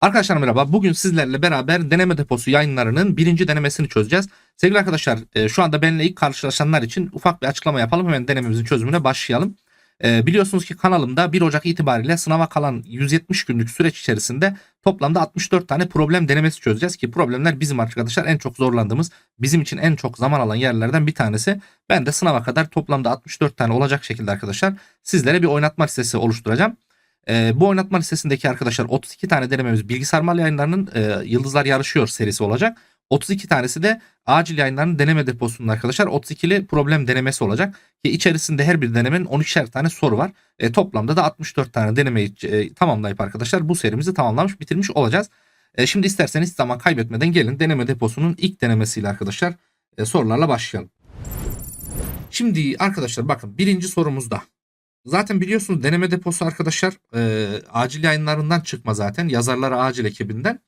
Arkadaşlar merhaba. Bugün sizlerle beraber deneme deposu yayınlarının birinci denemesini çözeceğiz. Sevgili arkadaşlar e, şu anda benimle ilk karşılaşanlar için ufak bir açıklama yapalım. Hemen denememizin çözümüne başlayalım. E, Biliyorsunuz ki kanalımda 1 Ocak itibariyle sınava kalan 170 günlük süreç içerisinde toplamda 64 tane problem denemesi çözeceğiz ki problemler bizim arkadaşlar en çok zorlandığımız, bizim için en çok zaman alan yerlerden bir tanesi. Ben de sınava kadar toplamda 64 tane olacak şekilde arkadaşlar sizlere bir oynatma listesi oluşturacağım. E, bu oynatma listesindeki arkadaşlar 32 tane denememiz Bilgisayar Mal Yayınları'nın e, Yıldızlar Yarışıyor serisi olacak. 32 tanesi de acil yayınların deneme deposunun arkadaşlar 32'li problem denemesi olacak. Ki içerisinde her bir denemenin 12'şer tane soru var. E, toplamda da 64 tane denemeyi e, tamamlayıp arkadaşlar bu serimizi tamamlamış bitirmiş olacağız. E, şimdi isterseniz zaman kaybetmeden gelin deneme deposunun ilk denemesiyle arkadaşlar e, sorularla başlayalım. Şimdi arkadaşlar bakın birinci sorumuzda Zaten biliyorsunuz deneme deposu arkadaşlar e, acil yayınlarından çıkma zaten. Yazarları acil ekibinden.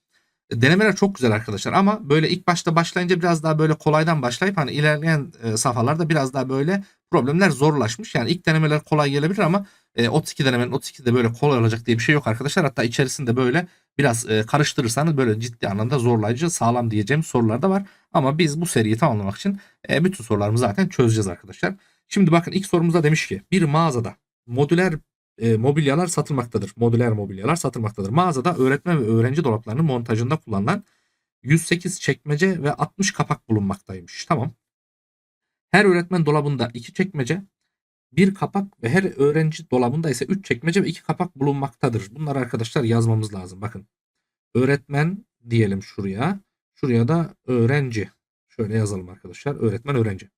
E, denemeler çok güzel arkadaşlar ama böyle ilk başta başlayınca biraz daha böyle kolaydan başlayıp hani ilerleyen e, safhalarda biraz daha böyle problemler zorlaşmış. Yani ilk denemeler kolay gelebilir ama e, 32 denemenin 32 de böyle kolay olacak diye bir şey yok arkadaşlar. Hatta içerisinde böyle biraz e, karıştırırsanız böyle ciddi anlamda zorlayıcı sağlam diyeceğim sorular da var. Ama biz bu seriyi tamamlamak için e, bütün sorularımızı zaten çözeceğiz arkadaşlar. Şimdi bakın ilk sorumuzda demiş ki bir mağazada modüler e, mobilyalar satılmaktadır. Modüler mobilyalar satılmaktadır. Mağazada öğretmen ve öğrenci dolaplarının montajında kullanılan 108 çekmece ve 60 kapak bulunmaktaymış. Tamam. Her öğretmen dolabında 2 çekmece, bir kapak ve her öğrenci dolabında ise 3 çekmece ve 2 kapak bulunmaktadır. Bunları arkadaşlar yazmamız lazım. Bakın. Öğretmen diyelim şuraya. Şuraya da öğrenci. Şöyle yazalım arkadaşlar. Öğretmen öğrenci.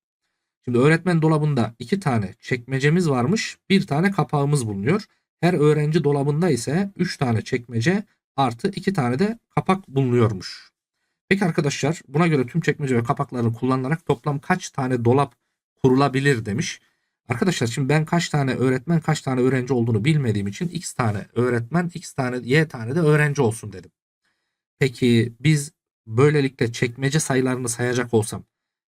Şimdi öğretmen dolabında iki tane çekmecemiz varmış. Bir tane kapağımız bulunuyor. Her öğrenci dolabında ise üç tane çekmece artı iki tane de kapak bulunuyormuş. Peki arkadaşlar buna göre tüm çekmece ve kapakları kullanarak toplam kaç tane dolap kurulabilir demiş. Arkadaşlar şimdi ben kaç tane öğretmen kaç tane öğrenci olduğunu bilmediğim için x tane öğretmen x tane y tane de öğrenci olsun dedim. Peki biz böylelikle çekmece sayılarını sayacak olsam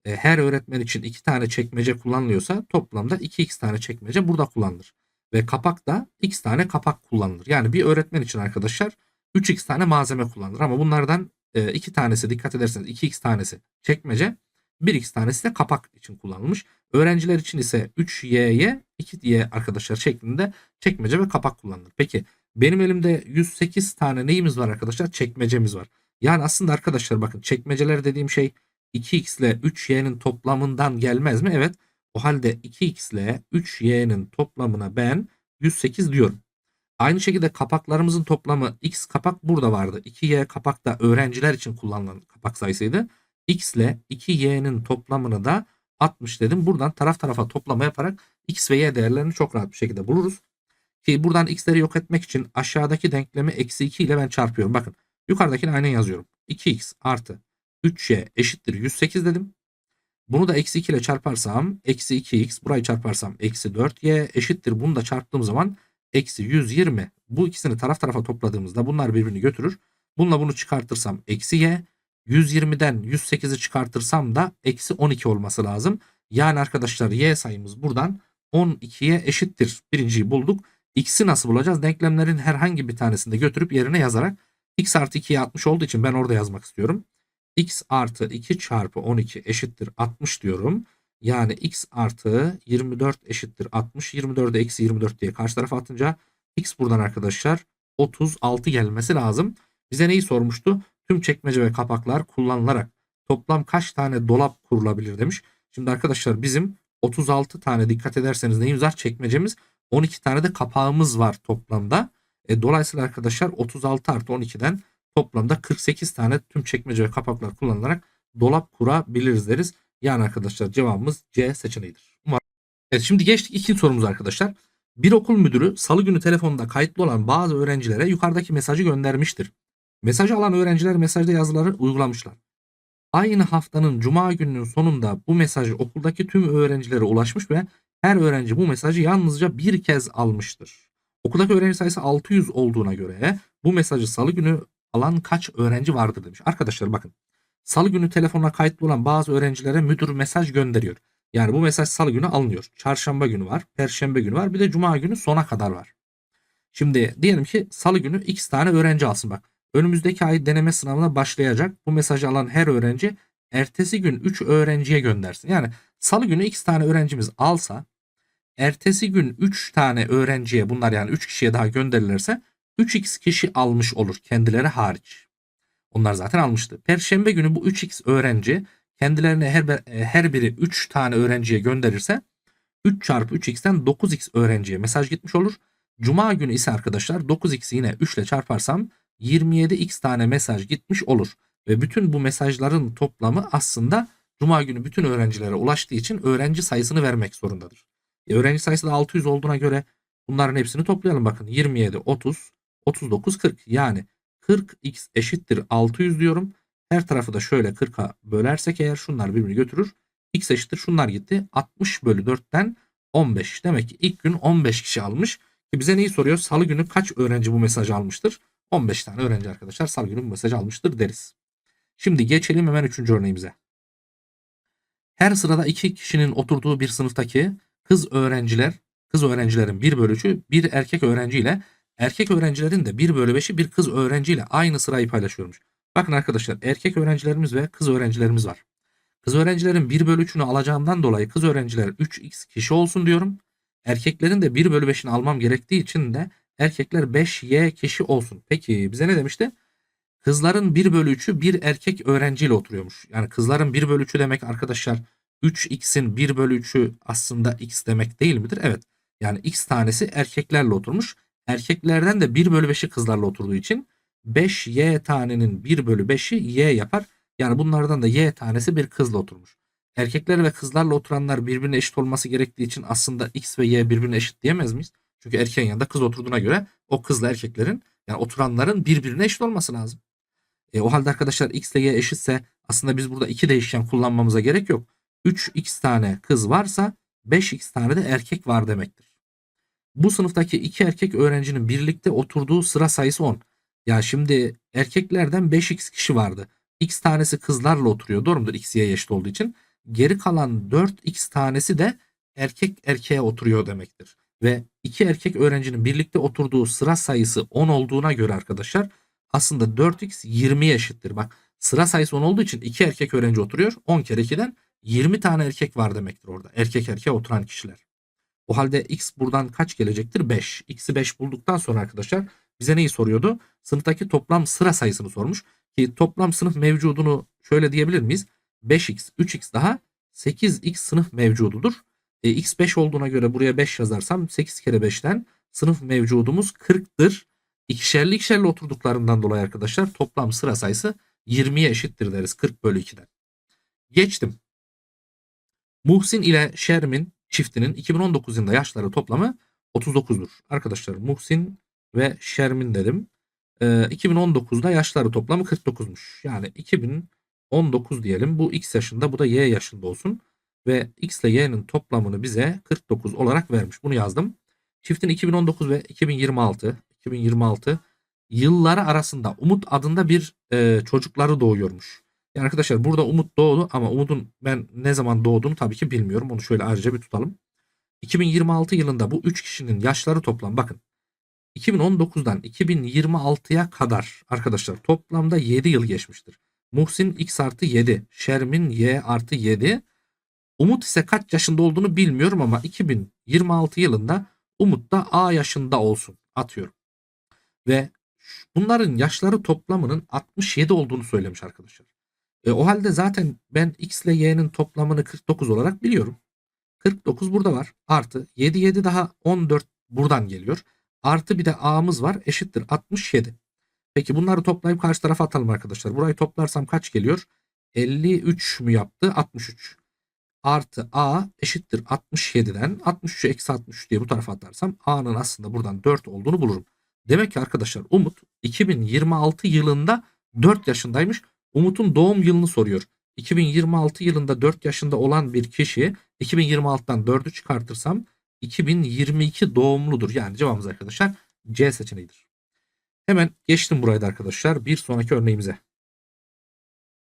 e, her öğretmen için iki tane çekmece kullanılıyorsa toplamda 2x tane çekmece burada kullanılır. Ve kapak da x tane kapak kullanılır. Yani bir öğretmen için arkadaşlar 3x tane malzeme kullanılır. Ama bunlardan e, iki tanesi dikkat ederseniz 2x tanesi çekmece 1x tanesi de kapak için kullanılmış. Öğrenciler için ise 3y'ye 2y arkadaşlar şeklinde çekmece ve kapak kullanılır. Peki benim elimde 108 tane neyimiz var arkadaşlar? Çekmecemiz var. Yani aslında arkadaşlar bakın çekmeceler dediğim şey 2x ile 3y'nin toplamından gelmez mi? Evet. O halde 2x ile 3y'nin toplamına ben 108 diyorum. Aynı şekilde kapaklarımızın toplamı x kapak burada vardı. 2y kapak da öğrenciler için kullanılan kapak sayısıydı. x ile 2y'nin toplamını da 60 dedim. Buradan taraf tarafa toplama yaparak x ve y değerlerini çok rahat bir şekilde buluruz. Ki buradan x'leri yok etmek için aşağıdaki denklemi eksi 2 ile ben çarpıyorum. Bakın yukarıdakini aynen yazıyorum. 2x artı 3y eşittir 108 dedim. Bunu da eksi 2 ile çarparsam eksi 2x burayı çarparsam eksi 4y eşittir. Bunu da çarptığım zaman eksi 120. Bu ikisini taraf tarafa topladığımızda bunlar birbirini götürür. Bununla bunu çıkartırsam eksi y. 120'den 108'i çıkartırsam da eksi 12 olması lazım. Yani arkadaşlar y sayımız buradan 12'ye eşittir. Birinciyi bulduk. X'i nasıl bulacağız? Denklemlerin herhangi bir tanesinde götürüp yerine yazarak x artı 2'ye 60 olduğu için ben orada yazmak istiyorum x artı 2 çarpı 12 eşittir 60 diyorum. Yani x artı 24 eşittir 60. 24'e eksi 24 diye karşı tarafa atınca x buradan arkadaşlar 36 gelmesi lazım. Bize neyi sormuştu? Tüm çekmece ve kapaklar kullanılarak toplam kaç tane dolap kurulabilir demiş. Şimdi arkadaşlar bizim 36 tane dikkat ederseniz neyimiz var? Çekmecemiz 12 tane de kapağımız var toplamda. E, dolayısıyla arkadaşlar 36 artı 12'den toplamda 48 tane tüm çekmece ve kapaklar kullanılarak dolap kurabiliriz deriz. Yani arkadaşlar cevabımız C seçeneğidir. Umarım. Evet şimdi geçtik ikinci sorumuz arkadaşlar. Bir okul müdürü salı günü telefonda kayıtlı olan bazı öğrencilere yukarıdaki mesajı göndermiştir. Mesajı alan öğrenciler mesajda yazıları uygulamışlar. Aynı haftanın cuma gününün sonunda bu mesaj okuldaki tüm öğrencilere ulaşmış ve her öğrenci bu mesajı yalnızca bir kez almıştır. Okuldaki öğrenci sayısı 600 olduğuna göre bu mesajı salı günü alan kaç öğrenci vardır demiş. Arkadaşlar bakın. Salı günü telefonuna kayıtlı olan bazı öğrencilere müdür mesaj gönderiyor. Yani bu mesaj salı günü alınıyor. Çarşamba günü var, perşembe günü var, bir de cuma günü sona kadar var. Şimdi diyelim ki salı günü x tane öğrenci alsın bak. önümüzdeki ay deneme sınavına başlayacak. Bu mesajı alan her öğrenci ertesi gün 3 öğrenciye göndersin. Yani salı günü x tane öğrencimiz alsa ertesi gün 3 tane öğrenciye bunlar yani 3 kişiye daha gönderilirse 3x kişi almış olur kendileri hariç. Onlar zaten almıştı. Perşembe günü bu 3x öğrenci kendilerine her, bir- her biri 3 tane öğrenciye gönderirse 3 çarpı 3x'ten 9x öğrenciye mesaj gitmiş olur. Cuma günü ise arkadaşlar 9x'i yine 3 ile çarparsam 27x tane mesaj gitmiş olur. Ve bütün bu mesajların toplamı aslında Cuma günü bütün öğrencilere ulaştığı için öğrenci sayısını vermek zorundadır. E, öğrenci sayısı da 600 olduğuna göre bunların hepsini toplayalım bakın. 27, 30, 39, 40 yani 40x eşittir 600 diyorum. Her tarafı da şöyle 40'a bölersek eğer şunlar birbirini götürür. x eşittir şunlar gitti. 60 bölü 4'ten 15. Demek ki ilk gün 15 kişi almış. Ki bize neyi soruyor? Salı günü kaç öğrenci bu mesajı almıştır? 15 tane öğrenci arkadaşlar salı günü bu mesajı almıştır deriz. Şimdi geçelim hemen üçüncü örneğimize. Her sırada iki kişinin oturduğu bir sınıftaki kız öğrenciler, kız öğrencilerin bir bölü üçü bir erkek öğrenciyle erkek öğrencilerin de bir bölü beşi bir kız öğrenciyle aynı sırayı paylaşıyormuş. Bakın arkadaşlar erkek öğrencilerimiz ve kız öğrencilerimiz var. Kız öğrencilerin 1 bölü 3'ünü alacağımdan dolayı kız öğrenciler 3x kişi olsun diyorum. Erkeklerin de 1 bölü 5'ini almam gerektiği için de erkekler 5y kişi olsun. Peki bize ne demişti? Kızların 1 bölü 3'ü bir erkek öğrenciyle oturuyormuş. Yani kızların 1 bölü 3'ü demek arkadaşlar 3x'in 1 bölü 3'ü aslında x demek değil midir? Evet. Yani x tanesi erkeklerle oturmuş. Erkeklerden de 1 bölü 5'i kızlarla oturduğu için 5y tanenin 1 bölü 5'i y yapar. Yani bunlardan da y tanesi bir kızla oturmuş. Erkekler ve kızlarla oturanlar birbirine eşit olması gerektiği için aslında x ve y birbirine eşit diyemez miyiz? Çünkü erkeğin yanında kız oturduğuna göre o kızla erkeklerin yani oturanların birbirine eşit olması lazım. E, o halde arkadaşlar x ile y eşitse aslında biz burada iki değişken kullanmamıza gerek yok. 3x tane kız varsa 5x tane de erkek var demektir. Bu sınıftaki iki erkek öğrencinin birlikte oturduğu sıra sayısı 10. Ya şimdi erkeklerden 5x kişi vardı. X tanesi kızlarla oturuyor. Doğru mudur? X, y eşit olduğu için. Geri kalan 4x tanesi de erkek erkeğe oturuyor demektir. Ve iki erkek öğrencinin birlikte oturduğu sıra sayısı 10 olduğuna göre arkadaşlar aslında 4x 20'ye eşittir. Bak sıra sayısı 10 olduğu için iki erkek öğrenci oturuyor. 10 kere 2'den 20 tane erkek var demektir orada. Erkek erkeğe oturan kişiler. O halde x buradan kaç gelecektir? 5. X'i 5 bulduktan sonra arkadaşlar bize neyi soruyordu? Sınıftaki toplam sıra sayısını sormuş. Ki toplam sınıf mevcudunu şöyle diyebilir miyiz? 5x, 3x daha 8x sınıf mevcududur. E, x 5 olduğuna göre buraya 5 yazarsam 8 kere 5'ten sınıf mevcudumuz 40'tır. İkişerli ikişerli oturduklarından dolayı arkadaşlar toplam sıra sayısı 20'ye eşittir deriz 40 bölü 2'den. Geçtim. Muhsin ile Şermin çiftinin 2019 yılında yaşları toplamı 39'dur. Arkadaşlar Muhsin ve Şermin dedim. Ee, 2019'da yaşları toplamı 49'muş. Yani 2019 diyelim. Bu x yaşında bu da y yaşında olsun. Ve x ile y'nin toplamını bize 49 olarak vermiş. Bunu yazdım. Çiftin 2019 ve 2026 2026 yılları arasında Umut adında bir e, çocukları doğuyormuş. Yani arkadaşlar burada Umut doğdu ama Umut'un ben ne zaman doğduğunu tabii ki bilmiyorum. Onu şöyle ayrıca bir tutalım. 2026 yılında bu 3 kişinin yaşları toplam bakın. 2019'dan 2026'ya kadar arkadaşlar toplamda 7 yıl geçmiştir. Muhsin x artı 7, Şermin y artı 7. Umut ise kaç yaşında olduğunu bilmiyorum ama 2026 yılında Umut da A yaşında olsun atıyorum. Ve bunların yaşları toplamının 67 olduğunu söylemiş arkadaşlar. E, o halde zaten ben x ile y'nin toplamını 49 olarak biliyorum. 49 burada var. Artı 7 7 daha 14 buradan geliyor. Artı bir de a'mız var eşittir 67. Peki bunları toplayıp karşı tarafa atalım arkadaşlar. Burayı toplarsam kaç geliyor? 53 mü yaptı? 63. Artı a eşittir 67'den 63'ü eksi 63 diye bu tarafa atarsam a'nın aslında buradan 4 olduğunu bulurum. Demek ki arkadaşlar Umut 2026 yılında 4 yaşındaymış. Umut'un doğum yılını soruyor. 2026 yılında 4 yaşında olan bir kişi 2026'dan 4'ü çıkartırsam 2022 doğumludur. Yani cevabımız arkadaşlar C seçeneğidir. Hemen geçtim burayı da arkadaşlar. Bir sonraki örneğimize.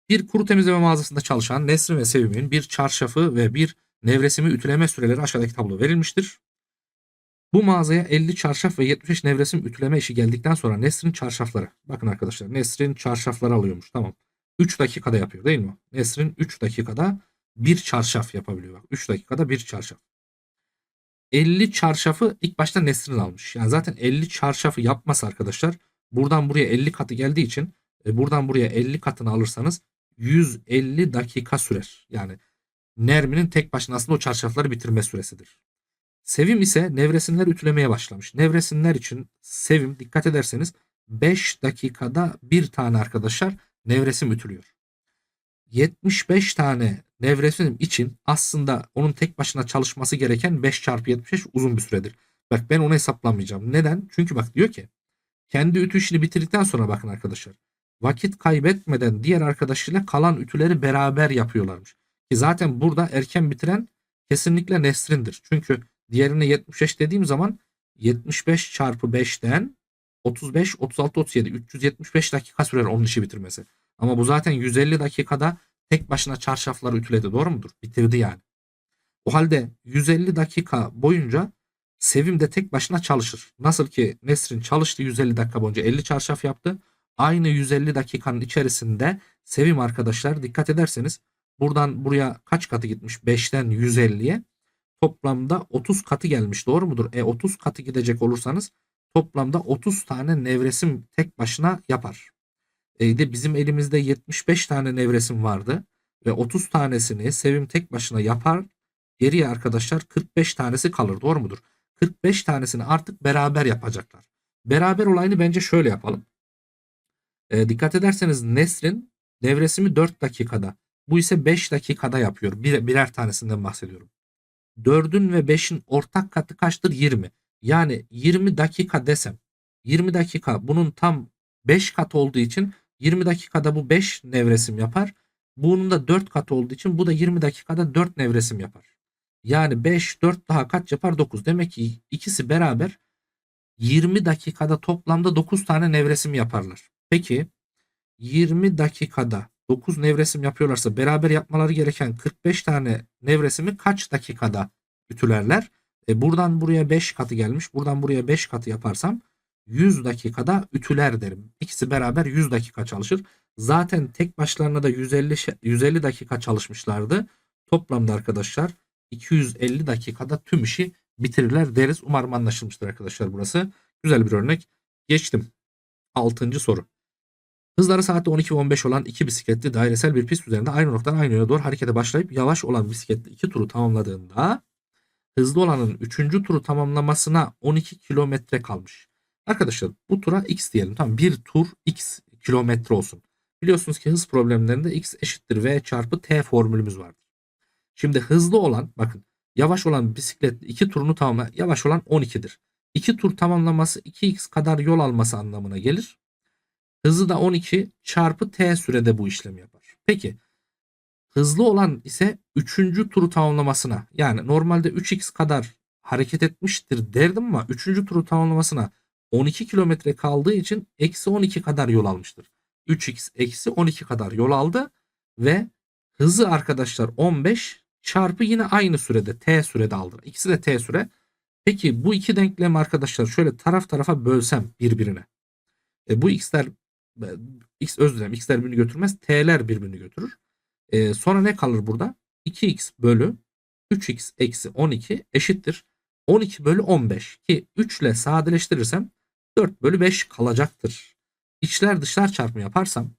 Bir kuru temizleme mağazasında çalışan Nesrin ve Sevim'in bir çarşafı ve bir nevresimi ütüleme süreleri aşağıdaki tablo verilmiştir. Bu mağazaya 50 çarşaf ve 75 nevresim ütüleme işi geldikten sonra Nesrin çarşafları. Bakın arkadaşlar Nesrin çarşafları alıyormuş. Tamam. 3 dakikada yapıyor değil mi? Nesrin 3 dakikada bir çarşaf yapabiliyor. Bak 3 dakikada bir çarşaf. 50 çarşafı ilk başta Nesrin almış. Yani zaten 50 çarşafı yapmasa arkadaşlar buradan buraya 50 katı geldiği için e, buradan buraya 50 katını alırsanız 150 dakika sürer. Yani Nermin'in tek başına aslında o çarşafları bitirme süresidir. Sevim ise nevresimler ütülemeye başlamış. Nevresimler için Sevim dikkat ederseniz 5 dakikada bir tane arkadaşlar nevresim ütülüyor. 75 tane nevresim için aslında onun tek başına çalışması gereken 5 çarpı 75 uzun bir süredir. Bak ben onu hesaplamayacağım. Neden? Çünkü bak diyor ki kendi ütü işini bitirdikten sonra bakın arkadaşlar. Vakit kaybetmeden diğer arkadaşıyla kalan ütüleri beraber yapıyorlarmış. Ki zaten burada erken bitiren kesinlikle Nesrin'dir. Çünkü diğerine 75 dediğim zaman 75 çarpı 5'ten 35, 36, 37, 375 dakika sürer onun işi bitirmesi. Ama bu zaten 150 dakikada tek başına çarşafları ütüledi. Doğru mudur? Bitirdi yani. O halde 150 dakika boyunca Sevim de tek başına çalışır. Nasıl ki Nesrin çalıştı 150 dakika boyunca 50 çarşaf yaptı. Aynı 150 dakikanın içerisinde Sevim arkadaşlar dikkat ederseniz buradan buraya kaç katı gitmiş? 5'ten 150'ye toplamda 30 katı gelmiş. Doğru mudur? E 30 katı gidecek olursanız toplamda 30 tane nevresim tek başına yapar. E de bizim elimizde 75 tane nevresim vardı ve 30 tanesini Sevim tek başına yapar. Geriye arkadaşlar 45 tanesi kalır. Doğru mudur? 45 tanesini artık beraber yapacaklar. Beraber olayını bence şöyle yapalım. E, dikkat ederseniz Nesrin nevresimi 4 dakikada. Bu ise 5 dakikada yapıyor. Bir, birer tanesinden bahsediyorum. 4'ün ve 5'in ortak katı kaçtır? 20. Yani 20 dakika desem 20 dakika bunun tam 5 kat olduğu için 20 dakikada bu 5 nevresim yapar. Bunun da 4 kat olduğu için bu da 20 dakikada 4 nevresim yapar. Yani 5 4 daha kaç yapar? 9. Demek ki ikisi beraber 20 dakikada toplamda 9 tane nevresim yaparlar. Peki 20 dakikada 9 nevresim yapıyorlarsa beraber yapmaları gereken 45 tane nevresimi kaç dakikada ütülerler? E buradan buraya 5 katı gelmiş. Buradan buraya 5 katı yaparsam 100 dakikada ütüler derim. İkisi beraber 100 dakika çalışır. Zaten tek başlarına da 150 150 dakika çalışmışlardı. Toplamda arkadaşlar 250 dakikada tüm işi bitirirler deriz. Umarım anlaşılmıştır arkadaşlar burası. Güzel bir örnek. Geçtim. 6. soru. Hızları saatte 12 ve 15 olan iki bisikletli dairesel bir pist üzerinde aynı noktadan aynı yöne doğru harekete başlayıp yavaş olan bisikletli iki turu tamamladığında hızlı olanın 3. turu tamamlamasına 12 kilometre kalmış. Arkadaşlar bu tura x diyelim. Tamam bir tur x kilometre olsun. Biliyorsunuz ki hız problemlerinde x eşittir v çarpı t formülümüz vardır. Şimdi hızlı olan bakın yavaş olan bisiklet iki turunu tamamla yavaş olan 12'dir. 2 tur tamamlaması 2x kadar yol alması anlamına gelir. Hızı da 12 çarpı t sürede bu işlemi yapar. Peki hızlı olan ise 3. turu tamamlamasına yani normalde 3x kadar hareket etmiştir derdim ama 3. turu tamamlamasına 12 kilometre kaldığı için eksi 12 kadar yol almıştır. 3x eksi 12 kadar yol aldı ve hızı arkadaşlar 15 çarpı yine aynı sürede t sürede aldı. İkisi de t süre. Peki bu iki denklem arkadaşlar şöyle taraf tarafa bölsem birbirine. E, bu x'ler x özür dilerim x'ler birbirini götürmez t'ler birbirini götürür. E, sonra ne kalır burada? 2x bölü 3x eksi 12 eşittir. 12 bölü 15 ki 3 ile sadeleştirirsem 4 bölü 5 kalacaktır. İçler dışlar çarpımı yaparsam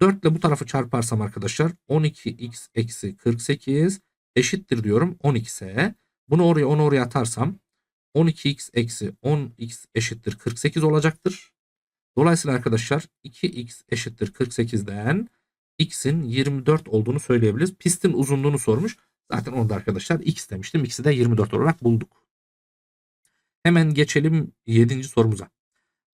4 ile bu tarafı çarparsam arkadaşlar 12x eksi 48 eşittir diyorum 12'se. Bunu oraya onu oraya atarsam 12x eksi 10x eşittir 48 olacaktır. Dolayısıyla arkadaşlar 2x eşittir 48'den x'in 24 olduğunu söyleyebiliriz. Pistin uzunluğunu sormuş. Zaten onu da arkadaşlar x demiştim. X'i de 24 olarak bulduk. Hemen geçelim 7. sorumuza.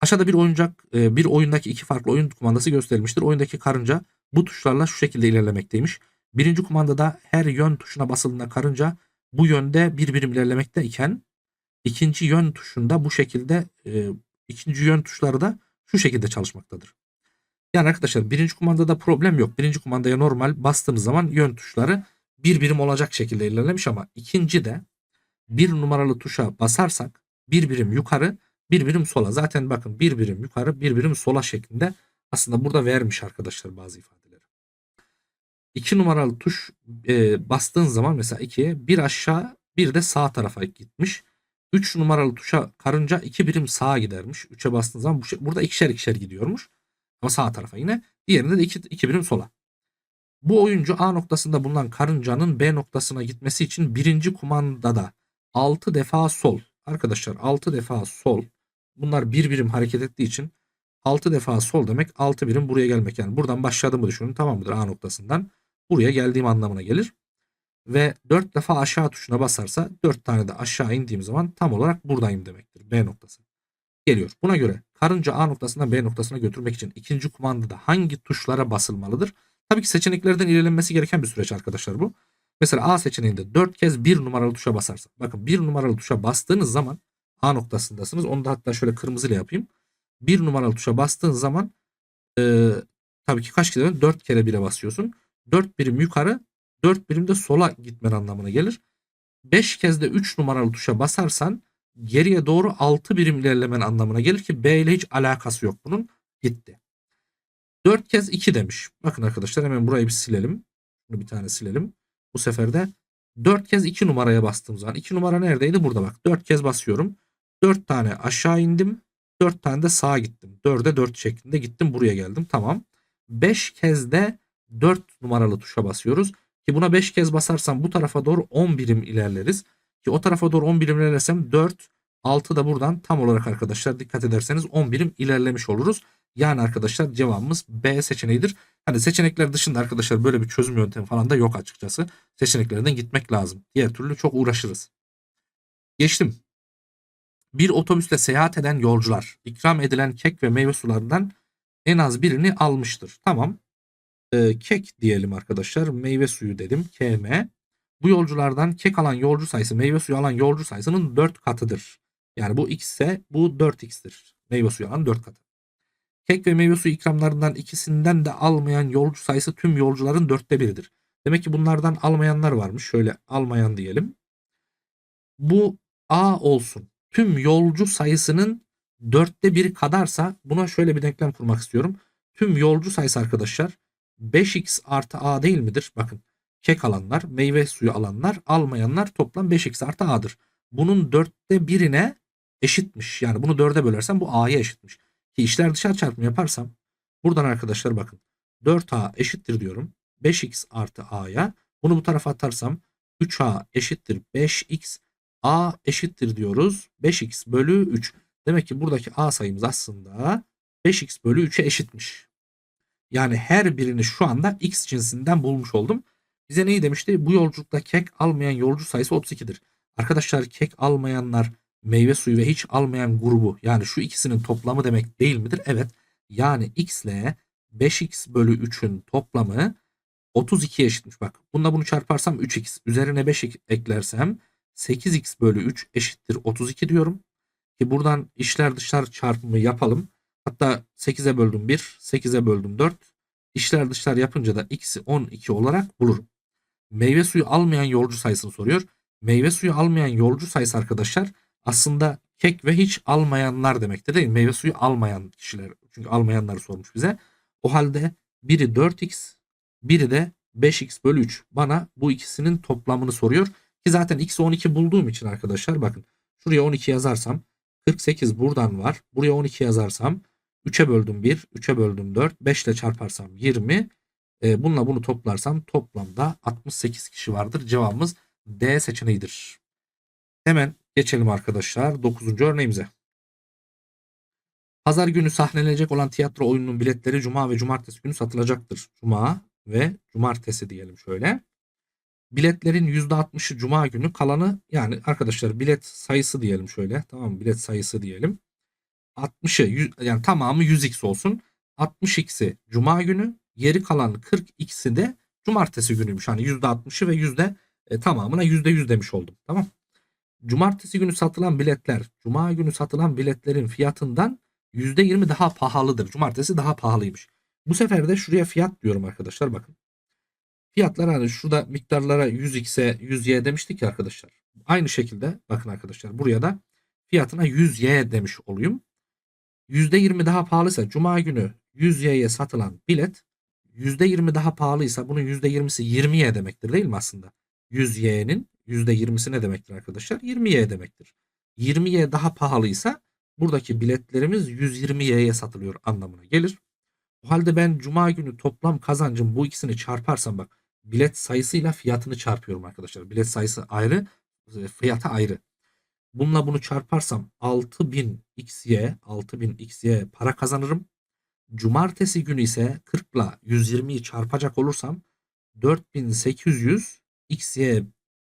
Aşağıda bir oyuncak, e, bir oyundaki iki farklı oyun kumandası gösterilmiştir. Oyundaki karınca bu tuşlarla şu şekilde ilerlemekteymiş. Birinci kumandada her yön tuşuna basıldığında karınca bu yönde bir birim ilerlemekte iken ikinci yön tuşunda bu şekilde e, ikinci yön tuşları da şu şekilde çalışmaktadır. Yani arkadaşlar birinci kumandada problem yok. Birinci kumandaya normal bastığımız zaman yön tuşları bir birim olacak şekilde ilerlemiş ama ikinci de bir numaralı tuşa basarsak bir birim yukarı bir birim sola. Zaten bakın bir birim yukarı bir birim sola şeklinde aslında burada vermiş arkadaşlar bazı ifadeleri. 2 numaralı tuş e, bastığın zaman mesela 2'ye bir aşağı bir de sağ tarafa gitmiş. 3 numaralı tuşa karınca 2 birim sağa gidermiş. 3'e bastığın zaman bu, burada ikişer ikişer gidiyormuş. Ama sağ tarafa yine. Diğerinde de 2, 2 birim sola. Bu oyuncu A noktasında bulunan karıncanın B noktasına gitmesi için birinci kumandada 6 defa sol. Arkadaşlar 6 defa sol. Bunlar bir birim hareket ettiği için 6 defa sol demek 6 birim buraya gelmek. Yani buradan başladığımı düşünün tamam mıdır A noktasından. Buraya geldiğim anlamına gelir. Ve 4 defa aşağı tuşuna basarsa 4 tane de aşağı indiğim zaman tam olarak buradayım demektir. B noktası. Geliyor. Buna göre karınca A noktasından B noktasına götürmek için ikinci kumandada hangi tuşlara basılmalıdır? Tabii ki seçeneklerden ilerlenmesi gereken bir süreç arkadaşlar bu. Mesela A seçeneğinde 4 kez 1 numaralı tuşa basarsak. Bakın 1 numaralı tuşa bastığınız zaman A noktasındasınız. Onu da hatta şöyle kırmızıyla yapayım. 1 numaralı tuşa bastığın zaman e, tabii ki kaç kere 4 kere 1'e basıyorsun. 4 birim yukarı 4 birim de sola gitmen anlamına gelir. 5 kez de 3 numaralı tuşa basarsan geriye doğru 6 birim ilerlemen anlamına gelir ki B ile hiç alakası yok bunun. Gitti. 4 kez 2 demiş. Bakın arkadaşlar hemen burayı bir silelim. Bunu bir tane silelim. Bu sefer de 4 kez 2 numaraya bastığım zaman 2 numara neredeydi? Burada bak. 4 kez basıyorum. 4 tane aşağı indim. 4 tane de sağa gittim. 4'e 4 şeklinde gittim. Buraya geldim. Tamam. 5 kez de 4 numaralı tuşa basıyoruz. Ki buna 5 kez basarsam bu tarafa doğru 10 birim ilerleriz. Ki o tarafa doğru 10 birim ilerlersem 4, 6 da buradan tam olarak arkadaşlar dikkat ederseniz 10 birim ilerlemiş oluruz. Yani arkadaşlar cevabımız B seçeneğidir. Hani seçenekler dışında arkadaşlar böyle bir çözüm yöntemi falan da yok açıkçası. Seçeneklerden gitmek lazım. Diğer türlü çok uğraşırız. Geçtim. Bir otobüsle seyahat eden yolcular ikram edilen kek ve meyve sularından en az birini almıştır. Tamam. Ee, kek diyelim arkadaşlar. Meyve suyu dedim. KM. Bu yolculardan kek alan yolcu sayısı meyve suyu alan yolcu sayısının 4 katıdır. Yani bu x ise bu 4x'tir. Meyve suyu alan 4 katı. Kek ve meyve suyu ikramlarından ikisinden de almayan yolcu sayısı tüm yolcuların dörtte biridir. Demek ki bunlardan almayanlar varmış. Şöyle almayan diyelim. Bu A olsun. Tüm yolcu sayısının dörtte biri kadarsa buna şöyle bir denklem kurmak istiyorum. Tüm yolcu sayısı arkadaşlar 5x artı A değil midir? Bakın kek alanlar, meyve suyu alanlar, almayanlar toplam 5x artı A'dır. Bunun dörtte birine eşitmiş. Yani bunu dörde bölersem bu A'ya eşitmiş. Ki işler dışarı çarpımı yaparsam buradan arkadaşlar bakın 4A eşittir diyorum. 5x artı A'ya. Bunu bu tarafa atarsam 3A eşittir 5x. A eşittir diyoruz. 5x bölü 3. Demek ki buradaki A sayımız aslında 5x bölü 3'e eşitmiş. Yani her birini şu anda x cinsinden bulmuş oldum. Bize neyi demişti? Bu yolculukta kek almayan yolcu sayısı 32'dir. Arkadaşlar kek almayanlar meyve suyu ve hiç almayan grubu yani şu ikisinin toplamı demek değil midir? Evet. Yani x ile 5x bölü 3'ün toplamı 32'ye eşitmiş. Bak bununla bunu çarparsam 3x üzerine 5 eklersem 8x bölü 3 eşittir 32 diyorum. Ki buradan işler dışlar çarpımı yapalım. Hatta 8'e böldüm 1, 8'e böldüm 4. İşler dışlar yapınca da x'i 12 olarak bulurum. Meyve suyu almayan yolcu sayısını soruyor. Meyve suyu almayan yolcu sayısı arkadaşlar aslında kek ve hiç almayanlar demektir değil mi? Meyve suyu almayan kişiler. Çünkü almayanları sormuş bize. O halde biri 4x, biri de 5x bölü 3. Bana bu ikisinin toplamını soruyor. Ki zaten x'i 12 bulduğum için arkadaşlar bakın. Şuraya 12 yazarsam 48 buradan var. Buraya 12 yazarsam 3'e böldüm 1, 3'e böldüm 4, 5 ile çarparsam 20. E, bununla bunu toplarsam toplamda 68 kişi vardır. Cevabımız D seçeneğidir. Hemen geçelim arkadaşlar 9. örneğimize. Pazar günü sahnelenecek olan tiyatro oyununun biletleri cuma ve cumartesi günü satılacaktır. Cuma ve cumartesi diyelim şöyle. Biletlerin %60'ı cuma günü kalanı yani arkadaşlar bilet sayısı diyelim şöyle tamam? Bilet sayısı diyelim. 60'ı yani tamamı 100x olsun. 60x'i cuma günü geri kalan 40x'i de cumartesi günüymüş. Hani %60'ı ve yüzde e, tamamına %100 demiş oldum. Tamam. Cumartesi günü satılan biletler cuma günü satılan biletlerin fiyatından %20 daha pahalıdır. Cumartesi daha pahalıymış. Bu sefer de şuraya fiyat diyorum arkadaşlar bakın. Fiyatlar hani şurada miktarlara 100x'e 100y demiştik ya arkadaşlar. Aynı şekilde bakın arkadaşlar buraya da fiyatına 100Y demiş olayım. %20 daha pahalıysa Cuma günü 100Y'ye satılan bilet %20 daha pahalıysa bunun %20'si 20Y demektir değil mi aslında? 100Y'nin %20'si ne demektir arkadaşlar? 20Y demektir. 20Y daha pahalıysa buradaki biletlerimiz 120Y'ye satılıyor anlamına gelir. O halde ben cuma günü toplam kazancım bu ikisini çarparsam bak bilet sayısıyla fiyatını çarpıyorum arkadaşlar. Bilet sayısı ayrı, fiyatı ayrı. Bununla bunu çarparsam 6000 XY, 6000 XY para kazanırım. Cumartesi günü ise 40 ile 120'yi çarpacak olursam 4800 XY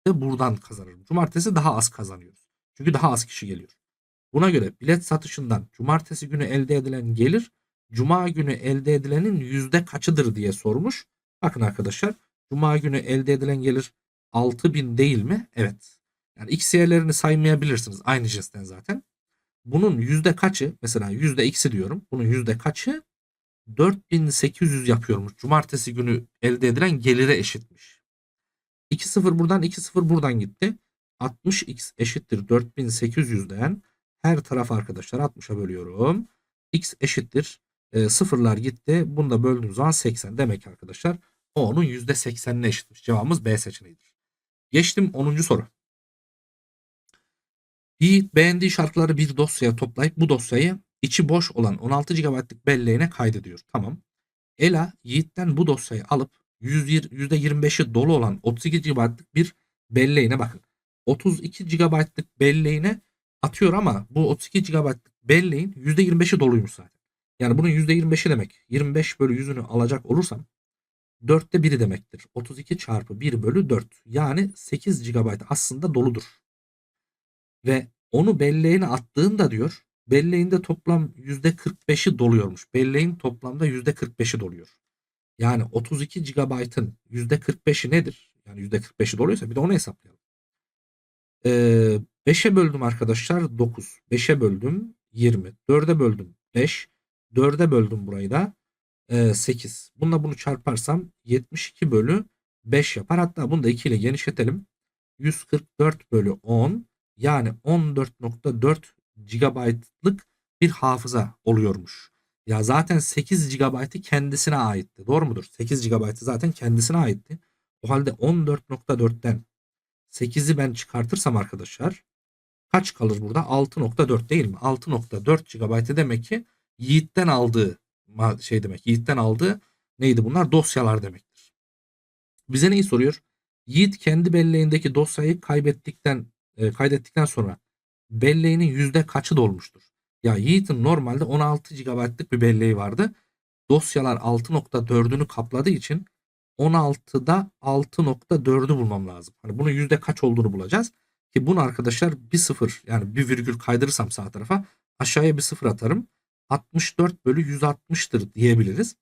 de buradan kazanırım. Cumartesi daha az kazanıyoruz. Çünkü daha az kişi geliyor. Buna göre bilet satışından cumartesi günü elde edilen gelir cuma günü elde edilenin yüzde kaçıdır diye sormuş. Bakın arkadaşlar cuma günü elde edilen gelir 6000 değil mi? Evet. Yani x yerlerini saymayabilirsiniz aynı cinsten zaten. Bunun yüzde kaçı mesela yüzde x'i diyorum. Bunun yüzde kaçı 4800 yapıyormuş. Cumartesi günü elde edilen gelire eşitmiş. 2-0 buradan 2-0 buradan gitti. 60x eşittir 4800'den her taraf arkadaşlar 60'a bölüyorum. x eşittir e, sıfırlar gitti. Bunu da böldüğüm zaman 80 demek arkadaşlar. O onun %80'ine eşitmiş. Cevabımız B seçeneğidir. Geçtim 10. soru. Yiğit beğendiği şarkıları bir dosyaya toplayıp bu dosyayı içi boş olan 16 GB'lık belleğine kaydediyor. Tamam. Ela Yiğit'ten bu dosyayı alıp %25'i dolu olan 32 GB'lık bir belleğine bakın. 32 GB'lık belleğine atıyor ama bu 32 GB'lık belleğin %25'i doluymuş zaten. Yani bunun %25'i demek. 25 bölü 100'ünü alacak olursam 4'te 1'i demektir. 32 çarpı 1 bölü 4. Yani 8 GB aslında doludur. Ve onu belleğine attığında diyor belleğinde toplam %45'i doluyormuş. Belleğin toplamda %45'i doluyor. Yani 32 GB'ın %45'i nedir? Yani %45'i doluyorsa bir de onu hesaplayalım. Ee, 5'e böldüm arkadaşlar 9. 5'e böldüm 20. 4'e böldüm 5. 4'e böldüm burayı da e, 8. Bununla bunu çarparsam 72 bölü 5 yapar. Hatta bunu da 2 ile genişletelim. 144 bölü 10 yani 14.4 GB'lık bir hafıza oluyormuş. Ya zaten 8 GB'ı kendisine aitti. Doğru mudur? 8 GB zaten kendisine aitti. O halde 14.4'ten 8'i ben çıkartırsam arkadaşlar kaç kalır burada? 6.4 değil mi? 6.4 GB demek ki Yiğit'ten aldığı şey demek. Yiğit'ten aldığı neydi bunlar? Dosyalar demektir. Bize neyi soruyor? Yiğit kendi belleğindeki dosyayı kaybettikten e, kaydettikten sonra belleğinin yüzde kaçı dolmuştur? Ya Yiğit'in normalde 16 GB'lık bir belleği vardı. Dosyalar 6.4'ünü kapladığı için 16'da 6.4'ü bulmam lazım. Hani bunun yüzde kaç olduğunu bulacağız. Ki bunu arkadaşlar bir sıfır yani bir virgül kaydırırsam sağ tarafa aşağıya bir sıfır atarım. 64 bölü 160'tır diyebiliriz.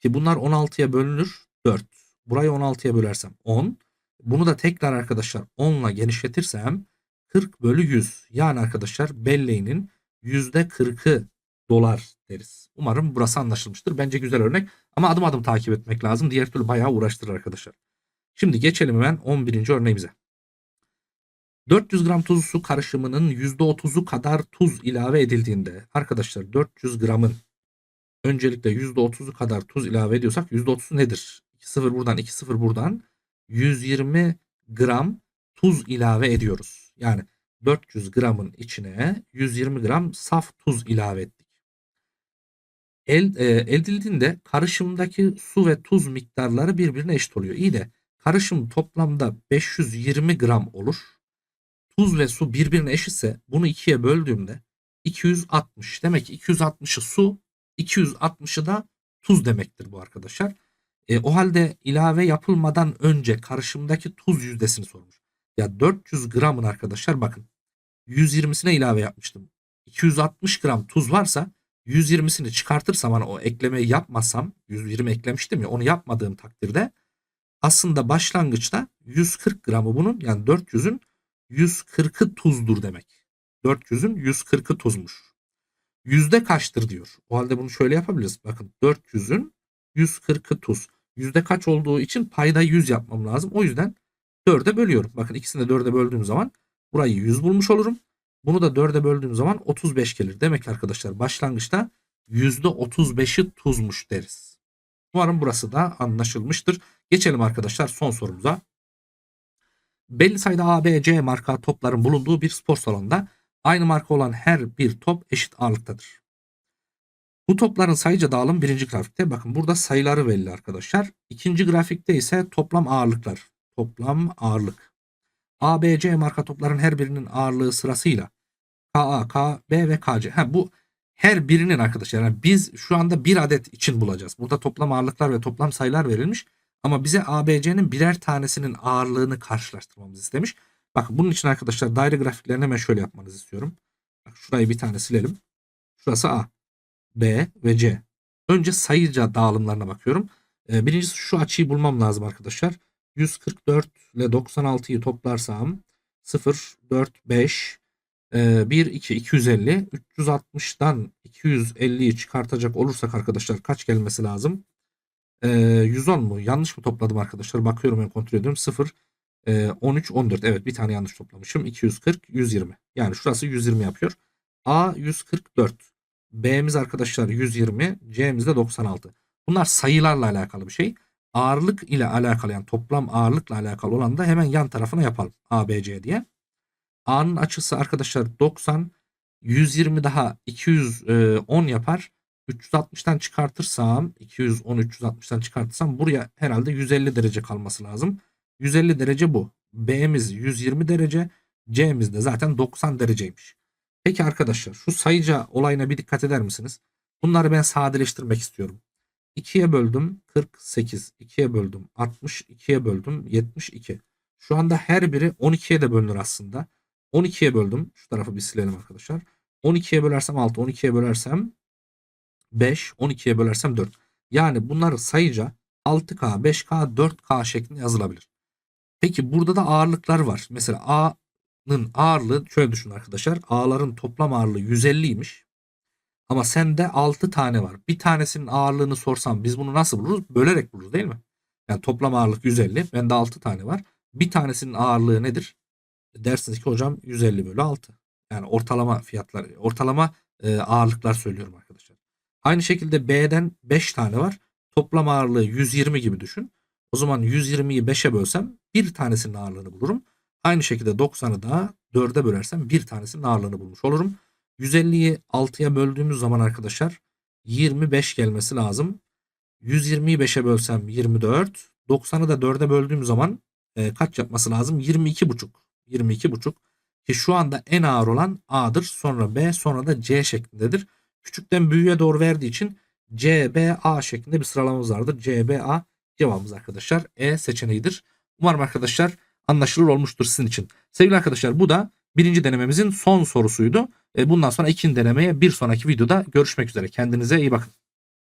Ki bunlar 16'ya bölünür 4. Burayı 16'ya bölersem 10. Bunu da tekrar arkadaşlar 10 ile genişletirsem 40 bölü 100. Yani arkadaşlar belleğinin %40'ı dolar deriz. Umarım burası anlaşılmıştır. Bence güzel örnek ama adım adım takip etmek lazım. Diğer türlü bayağı uğraştırır arkadaşlar. Şimdi geçelim hemen 11. örneğimize. 400 gram tuzlu su karışımının %30'u kadar tuz ilave edildiğinde arkadaşlar 400 gramın öncelikle %30'u kadar tuz ilave ediyorsak %30'u nedir? 2-0 buradan 2-0 buradan 120 gram tuz ilave ediyoruz. Yani 400 gramın içine 120 gram saf tuz ilave ettik. El, e, edildiğinde karışımdaki su ve tuz miktarları birbirine eşit oluyor. İyi de karışım toplamda 520 gram olur tuz ve su birbirine eşitse bunu ikiye böldüğümde 260. Demek ki 260'ı su 260'ı da tuz demektir bu arkadaşlar. E, o halde ilave yapılmadan önce karışımdaki tuz yüzdesini sormuş. Ya 400 gramın arkadaşlar bakın 120'sine ilave yapmıştım. 260 gram tuz varsa 120'sini çıkartırsam hani o eklemeyi yapmasam 120 eklemiştim ya onu yapmadığım takdirde aslında başlangıçta 140 gramı bunun yani 400'ün 140'ı tuzdur demek. 400'ün 140'ı tuzmuş. Yüzde kaçtır diyor. O halde bunu şöyle yapabiliriz. Bakın 400'ün 140'ı tuz. Yüzde kaç olduğu için payda 100 yapmam lazım. O yüzden 4'e bölüyorum. Bakın ikisini de 4'e böldüğüm zaman burayı 100 bulmuş olurum. Bunu da 4'e böldüğüm zaman 35 gelir. Demek ki arkadaşlar başlangıçta %35'i tuzmuş deriz. Umarım burası da anlaşılmıştır. Geçelim arkadaşlar son sorumuza. Belli sayıda A, B, C marka topların bulunduğu bir spor salonunda aynı marka olan her bir top eşit ağırlıktadır. Bu topların sayıca dağılım birinci grafikte. Bakın burada sayıları belli arkadaşlar. İkinci grafikte ise toplam ağırlıklar. Toplam ağırlık. A, B, C marka topların her birinin ağırlığı sırasıyla KA, KB ve KC. Ha, bu her birinin arkadaşlar. Yani biz şu anda bir adet için bulacağız. Burada toplam ağırlıklar ve toplam sayılar verilmiş. Ama bize ABC'nin birer tanesinin ağırlığını karşılaştırmamızı istemiş. Bakın bunun için arkadaşlar daire grafiklerini hemen şöyle yapmanızı istiyorum. Bak şurayı bir tane silelim. Şurası A, B ve C. Önce sayıca dağılımlarına bakıyorum. Ee, birincisi şu açıyı bulmam lazım arkadaşlar. 144 ile 96'yı toplarsam 0, 4, 5, 1, 2, 250. 360'dan 250'yi çıkartacak olursak arkadaşlar kaç gelmesi lazım? Ee, 110 mu? Yanlış mı topladım arkadaşlar? Bakıyorum ben kontrol ediyorum. 0, e, 13, 14. Evet bir tane yanlış toplamışım. 240, 120. Yani şurası 120 yapıyor. A 144. B'miz arkadaşlar 120. C'miz de 96. Bunlar sayılarla alakalı bir şey. Ağırlık ile alakalı yani toplam ağırlıkla alakalı olan da hemen yan tarafına yapalım. A, B, C diye. A'nın açısı arkadaşlar 90. 120 daha 210 yapar. 360'tan çıkartırsam 210 360'tan çıkartırsam buraya herhalde 150 derece kalması lazım. 150 derece bu. B'miz 120 derece. C'miz de zaten 90 dereceymiş. Peki arkadaşlar şu sayıca olayına bir dikkat eder misiniz? Bunları ben sadeleştirmek istiyorum. 2'ye böldüm 48. 2'ye böldüm 60. 2'ye böldüm 72. Şu anda her biri 12'ye de bölünür aslında. 12'ye böldüm. Şu tarafı bir silelim arkadaşlar. 12'ye bölersem 6. 12'ye bölersem 5. 12'ye bölersem 4. Yani bunları sayıca 6K, 5K, 4K şeklinde yazılabilir. Peki burada da ağırlıklar var. Mesela A'nın ağırlığı şöyle düşünün arkadaşlar. A'ların toplam ağırlığı 150'ymiş. Ama sende 6 tane var. Bir tanesinin ağırlığını sorsam biz bunu nasıl buluruz? Bölerek buluruz değil mi? Yani toplam ağırlık 150. Bende 6 tane var. Bir tanesinin ağırlığı nedir? Dersiniz ki hocam 150 bölü 6. Yani ortalama fiyatlar, ortalama e, ağırlıklar söylüyorum arkadaşlar. Aynı şekilde B'den 5 tane var. Toplam ağırlığı 120 gibi düşün. O zaman 120'yi 5'e bölsem bir tanesinin ağırlığını bulurum. Aynı şekilde 90'ı da 4'e bölersem bir tanesinin ağırlığını bulmuş olurum. 150'yi 6'ya böldüğümüz zaman arkadaşlar 25 gelmesi lazım. 120'yi 5'e bölsem 24. 90'ı da 4'e böldüğüm zaman e, kaç yapması lazım? 22,5. 22,5 ki şu anda en ağır olan A'dır. Sonra B sonra da C şeklindedir. Küçükten büyüğe doğru verdiği için C, B, A şeklinde bir sıralamamız vardır. C, B, A cevabımız arkadaşlar E seçeneğidir. Umarım arkadaşlar anlaşılır olmuştur sizin için. Sevgili arkadaşlar bu da birinci denememizin son sorusuydu. E, Bundan sonra ikinci denemeye bir sonraki videoda görüşmek üzere. Kendinize iyi bakın.